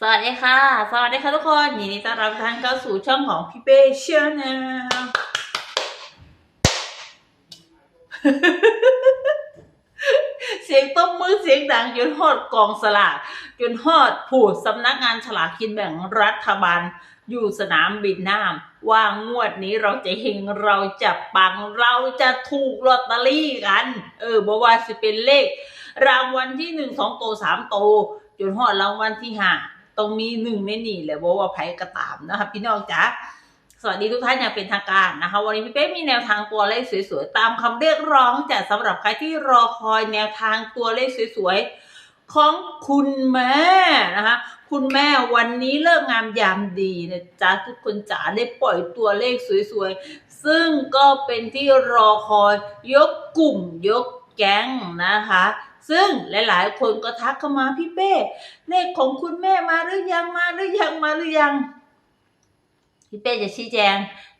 สวัสดีค่ะ สวัสดีค่ะทุกคนยินดีต้อนรับทุกท่านเข้าสู่ช่องของพี่เป้เชียแนลเสียงต้มมือเสียงดังจนฮอดกองสลากจนฮอดผู้สำนักงานฉลากกินแบ่งรัฐบาล อยู่สนามบินน้ำว่างวดนี้เราจะเฮงเราจะปังเราจะถูกลอตเตอรี่กัน เออบอกว่าสิเป็นเลข รางวัลที่หนึ่งสองโตสามโต จนฮอดรางวัลที่ห้า ต้องมีหนึ่งในนี่แหละบอกว่าไผกระตามนะคะพี่น้องจ๋าสวัสดีทุกท่านอย่างเป็นทางการนะคะ วันนี้พี่เป้มีแนวทางตัวเลขสวยๆ ตามคำเรียกร้องจากสำหรับใครที่รอคอยแนวทางตัวเลขสวยๆ ของคุณแม่นะคะคุณแม่วันนี้เลิกงามยามดีนะจ๊ะทุกคนจ๋าได้ปล่อยตัวเลขสวยๆ ซึ่งก็เป็นที่รอคอยยกกลุ่มยกแก๊งนะคะ ซึ่งหลาย ๆ คนก็ทักเข้ามาพี่เป้เลขของคุณแม่มาหรือยังมาหรือยังมาหรือยังพี่เป้จะชี้แจง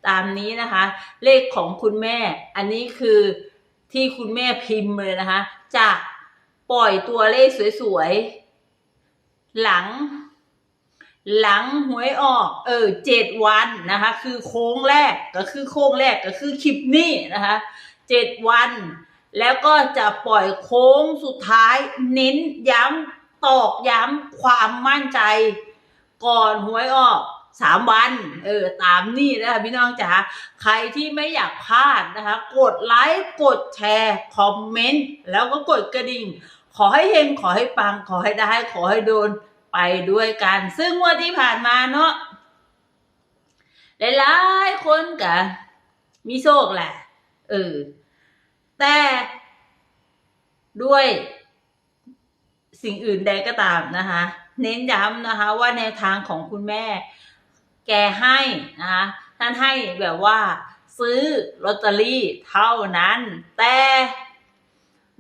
ตามนี้นะคะ เลขของคุณแม่ อันนี้คือที่คุณแม่พิมพ์เลยนะคะ จะปล่อยตัวเลขสวยๆ หลัง หลังหวยออก เออเจ็ดวันนะคะ คือโค้งแรกก็คือโค้งแรกก็คือคลิปนี้นะคะเจ็ดวัน แล้วก็จะปล่อยโค้งสุดท้าย เน้นย้ำตอกย้ำความมั่นใจ ก่อนหวยออกสามวัน เออ ตามนี่นะคะพี่น้องจ๋าใครที่ไม่อยากพลาดนะคะ กดไลค์กดแชร์ คอมเมนต์ แล้วก็กดกระดิ่ง ขอให้เฮงขอให้ปัง ขอให้ได้ ขอให้โดนไปด้วยกัน ซึ่งวันที่ผ่านมาเนาะหลายๆคนกะมีโชคแหละ เออ แต่ด้วยสิ่งอื่นใดก็ตามนะคะ เน้นย้ำนะคะว่าแนวทางของคุณแม่ แกให้นะคะท่านให้แบบว่าซื้อลอตเตอรี่เท่านั้น แต่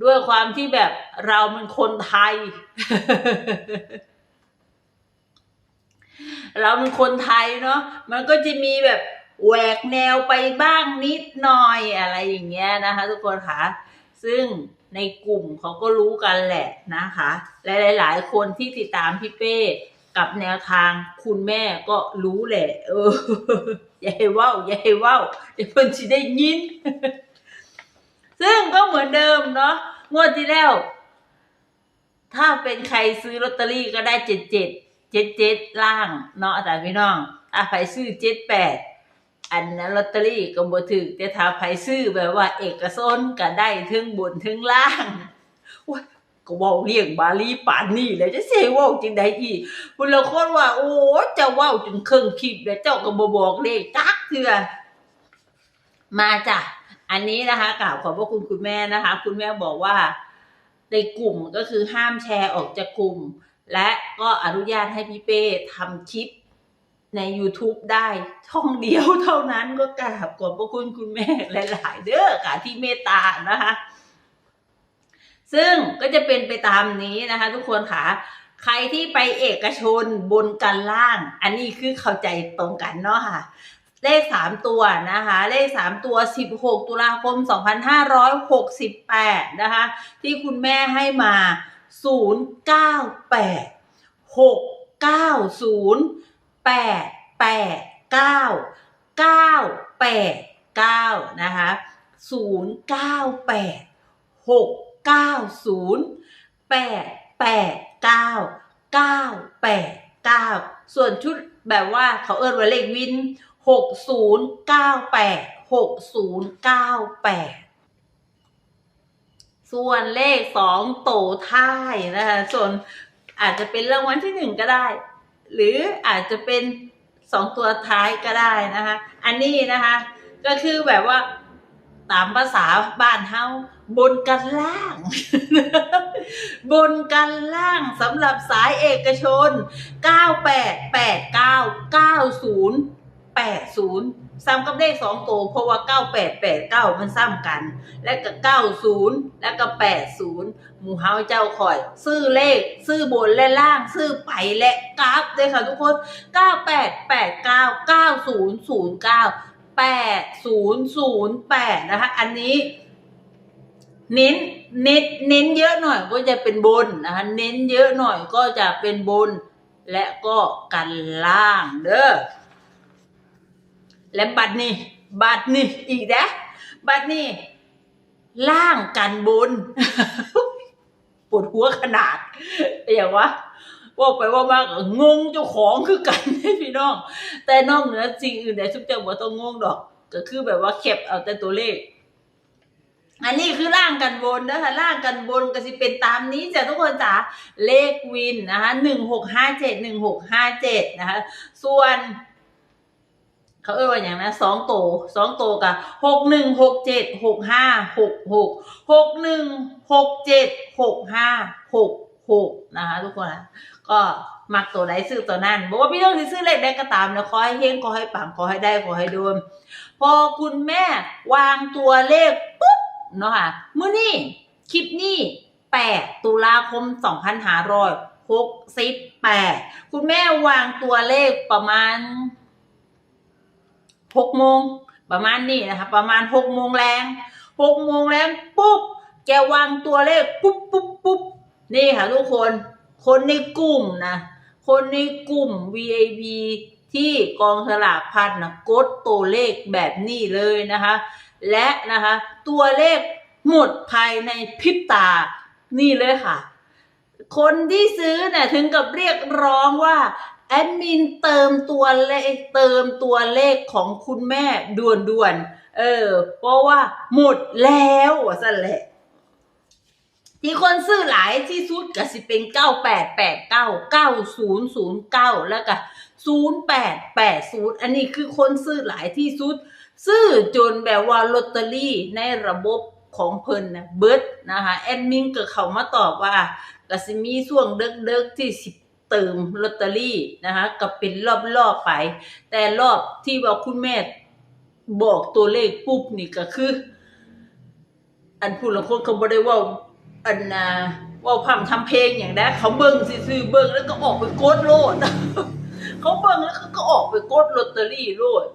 ด้วยความที่แบบเรามันคนไทย เราเป็นคนไทยเนาะมันก็จะมีแบบ แหวกแนวไปบ้างนิดหน่อยอะไรอย่างเงี้ยนะคะ ทุกคนค่ะซึ่งในกลุ่มเขาก็รู้กันแหละนะคะและหลายๆ คนที่ติดตามพี่เป้กับแนวทางคุณแม่ก็รู้แหละ เอออย่าให้ว้าอย่าให้เว้าเดี๋ยวเพิ่นสิได้ยิน ซึ่งก็เหมือนเดิมเนาะงวดที่แล้ว ถ้าเป็นใครซื้อลอตเตอรี่ก็ได้เจ็ดเจ็ดเจ็ดเจ็ดล่างเนาะแต่พี่น้องถ้าใครซื้อเจ็ดแปด อันนั้นลอตเตอรี่ก็บ่ถึกแต่ถ้าใครซื้อแบบว่า เอกชนก็ได้ถึงบนถึงล่างโอ้ยก็ว้าเรียงบาลีป่านนี้เลยจะเสียว้าจังไดอีกบุญละคนว่า โอ้เจ้าว้าจนเครื่องคิดแล้วเจ้าก็บ่บอกเลขจักเทื่อมาจ้ะอันนี้นะคะกล่าวขอบพระคุณคุณแม่นะคะ คุณแม่บอกว่าในกลุ่มก็คือห้ามแชร์ออกจากกลุ่ม และก็อนุญาตให้พี่เป้ทำคลิป ใน YouTube ได้ช่องเดียวเท่านั้นก็กราบขอบพระคุณคุณแม่หลาย ๆ เด้อค่ะที่เมตตานะคะ ซึ่งก็จะเป็นไปตามนี้นะคะ ทุกคนค่ะ ใครที่ไปเอกชนบนกันล่าง อันนี้คือเข้าใจตรงกันเนาะค่ะ เลขสามตัวนะคะ เลขสามตัวสิบหกตุลาคมสองพันห้าร้อยหกสิบแปดนะคะ ที่คุณแม่ให้มาศูนย์เก้าแปดหกเก้าศูนย์ แปดแปดเก้าเก้าแปดเก้านะคะศูนย์เก้าแปดหกเก้าศูนย์แปดแปดเก้าเก้าแปดเก้าส่วนชุดแบบว่าเขาเอิ้นว่าเลขวินหกศูนย์เก้าแปดหกศูนย์เก้าแปดส่วนเลขสองโตท้ายนะคะส่วนอาจจะเป็นรางวัลที่หนึ่งก็ได้ หรืออาจจะเป็นสองตัวท้ายก็ได้นะคะ อันนี้นะคะ ก็คือแบบว่าตามภาษาบ้านเฮาบนกันล่าง บนกันล่างสำหรับสายเอกชน 98899080 ซ้ำกับเลขสองตัวเพราะว่า9889มันซ้ำกัน และก็90และก็80หมู่เฮาเจ้าคอย ซื้อเลข ซื้อบนและล่าง ซื้อไปและกราฟเลยค่ะทุกคน9889 9009 8008นะคะ อันนี้เน้นเน้นเน้นเยอะหน่อยก็จะเป็นบนนะคะ เน้นเยอะหน่อยก็จะเป็นบน และก็กันล่างเด้อ และบัตรนี่บัตรนี่อีกนะบัตรนี่ล่างกันบนปวดหัวขนาดอย่างวะว่าไปว่ามากงงเจ้าของคือกันพี่น้อง แต่นอกเหนือสิ่งอื่นใดทุกเจ้าบ่ต้องงงดอก ก็คือแบบว่าเก็บเอาแต่ตัวเลข อันนี้คือร่างกันบนนะคะร่างกันบนก็สิเป็นตามนี้จ้ะทุกคนจ๋าเลขวินนะคะหนึ่งหกห้าเจ็ดหนึ่งหกห้าเจ็ดนะคะ ส่วน เขาเอ่ยว่าอย่างนั้นสองโตสองโตกับหกหนึ่งหกเจ็ดหกห้าหกหกหกหนึ่งหกเจ็ดหกห้าหกหกนะคะทุกคนก็มักตัวไหนซื้อตัวนั้น บอกว่าพี่ต้องที่ซื้อเลขได้ก็ตามนะขอให้เฮงขอให้ปังขอให้ได้ขอให้โดนพอคุณแม่วางตัวเลขปุ๊บเนาะค่ะมื้อนี้คลิปนี้8ตุลาคม2568คุณแม่วางตัวเลขประมาณ 6โมงประมาณนี้นะคะประมาณ6โมงแรง6โมงแรงปุ๊บแกวางตัวเลขปุ๊บปุ๊บปุ๊บนี่ค่ะทุกคนคนในกลุ่มนะคนในกลุ่ม VIP ที่กองสลากพัดนะกดตัวเลขแบบนี้เลยนะคะ และนะคะ ตัวเลขหมดภายในพริบตานี่เลยค่ะ คนที่ซื้อเนี่ยถึงกับเรียกร้องว่า แอดมินเติมตัวเลขเติมตัวเลขของคุณแม่ด่วนๆ เออ เพราะว่าหมดแล้วสั่นแหละที่คนซื้อหลายที่สุดก็สิเป็น9889 9009แล้วก็0880อันนี้คือคนซื้อหลายที่สุด ซื้อจนแบบว่าลอตเตอรี่ในระบบของเพิ่นนะเบิดนะคะแอดมินก็เข้ามาตอบว่าก็สิมีช่วงเดึกๆที่สิ เติมลอตเตอรี่นะคะก็เป็นรอบๆไป แต่รอบที่ว่าคุณแม่บอกตัวเลขปุ๊บนี่ก็คือ อันผู้ละคนเขาบ่ได้เว่าอันนะว่าพร่ำทำเพลงอย่างนั้นเขาเบิ่งซื่อเบิ่งแล้วก็ออกไปกดโลดเขาเบิ่งแล้วก็ออกไปกดลอตเตอรี่โลด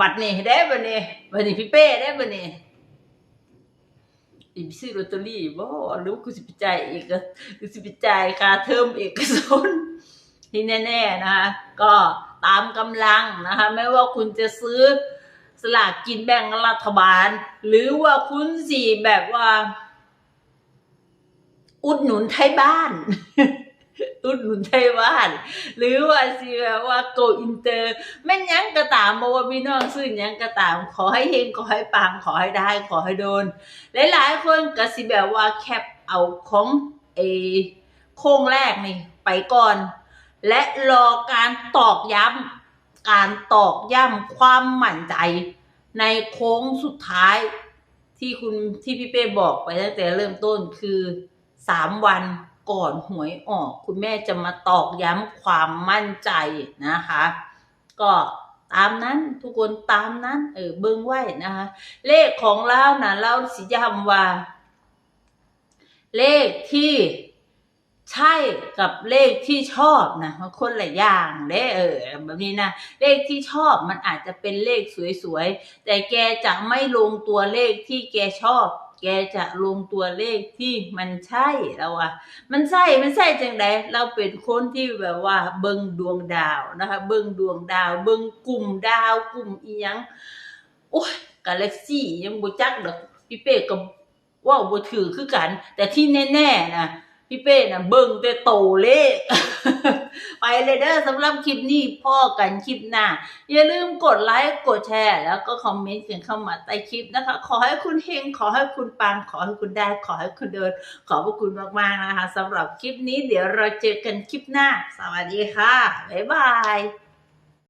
บัตรนี่ได้บัดนี้บัดนี้พี่เป้ได้บัดนี้ อีไปซื้อลอตเตอรี่บ่หรือกูสิไปจ่ายอีกกูสิไปจ่ายค่าเทอมเอกชนที่แน่ๆนะคะก็ตามกำลังนะคะไม่ว่าคุณจะซื้อสลากกินแบ่งรัฐบาล หรือว่าคุณสีแบบว่า อุดหนุนไทยบ้าน อุดหนุนไทยบ้าน หรือว่าสิแบบว่าโกอินเตอร์ แม่นยังก็ตามบ่ว่าพี่น้องซื้อยังก็ตาม ขอให้เฮงขอให้ปังขอให้ได้ ขอให้โดน หลายๆคนก็สิแบบว่าแคปเอาของเอโค้งแรกนี่ไปก่อน และรอการตอกย้ำการตอกย้ำความหมั่นใจในโค้งสุดท้ายที่คุณที่พี่เป้บอกไปตั้งแต่เริ่มต้นคือสามวัน ก่อนหวยออก คุณแม่จะมาตอกย้ำความมั่นใจนะคะ ก็ตามนั้นทุกคนตามนั้น เออเบิ่งไว้นะคะ เลขของเรานะเราสิย้ำว่า เลขที่ใช่กับเลขที่ชอบนะมันคนละอย่างเด้เออแบบนี้นะเลขที่ชอบมันอาจจะเป็นเลขสวยๆแต่แกจะไม่ลงตัวเลขที่แกชอบ แกจะลงตัวเลขที่มันใช่แล้วอะมันใช่มันใช่จังไดเราเป็นคนที่แบบว่า เบิ่งดวงดาวนะคะ เบิ่งดวงดาว เบิ่งกลุ่มดาวกลุ่มอียังโอ้ยกาแล็กซี่ยังบ่จักดอกพี่เป้ก็เว่าบ่ถือคือกัน แต่ที่แน่ๆนะ พี่เป้นะเบิ่งแต่โตเลขไปเลยเด้อสำหรับคลิปนี้พ่อกันคลิปหน้า อย่าลืมกดไลค์กดแชร์ แล้วก็คอมเมนต์กันเข้ามาใต้คลิปนะคะ ขอให้คุณเฮงขอให้คุณปังขอให้คุณได้ ขอให้คุณเดิน ขอบพระคุณมากๆนะคะสำหรับคลิปนี้เดี๋ยวเราเจอกันคลิปหน้า สวัสดีค่ะ บ๊ายบาย